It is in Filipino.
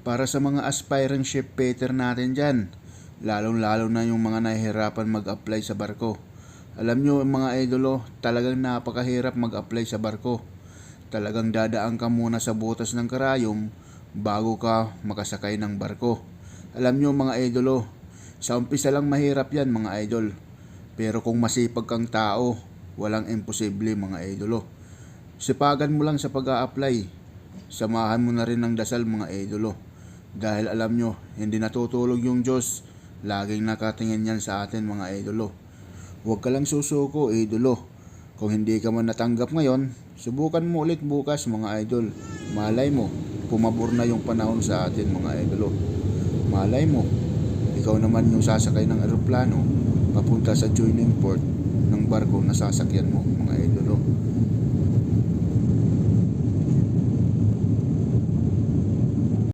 Para sa mga aspiring shipmaker natin dyan, lalong-lalo na yung mga nahihirapan mag-apply sa barko. Alam nyo mga idolo, talagang napakahirap mag-apply sa barko. Talagang dadaan ka muna sa butas ng karayom bago ka makasakay ng barko. Alam nyo mga idolo, sa umpisa lang mahirap yan mga idol. Pero kung masipag kang tao, walang imposible mga idolo. Sipagan mo lang sa pag apply Samahan mo na rin ng dasal mga idolo. Dahil alam nyo, hindi natutulog yung Diyos. Laging nakatingin yan sa atin mga idolo. Huwag ka lang susuko idolo. Kung hindi ka man natanggap ngayon, subukan mo ulit bukas mga idol. Malay mo, pumabor na yung panahon sa atin mga idolo. Malay mo, ikaw naman yung sasakay ng eroplano papunta sa joining port ng barko na sasakyan mo mga idolo.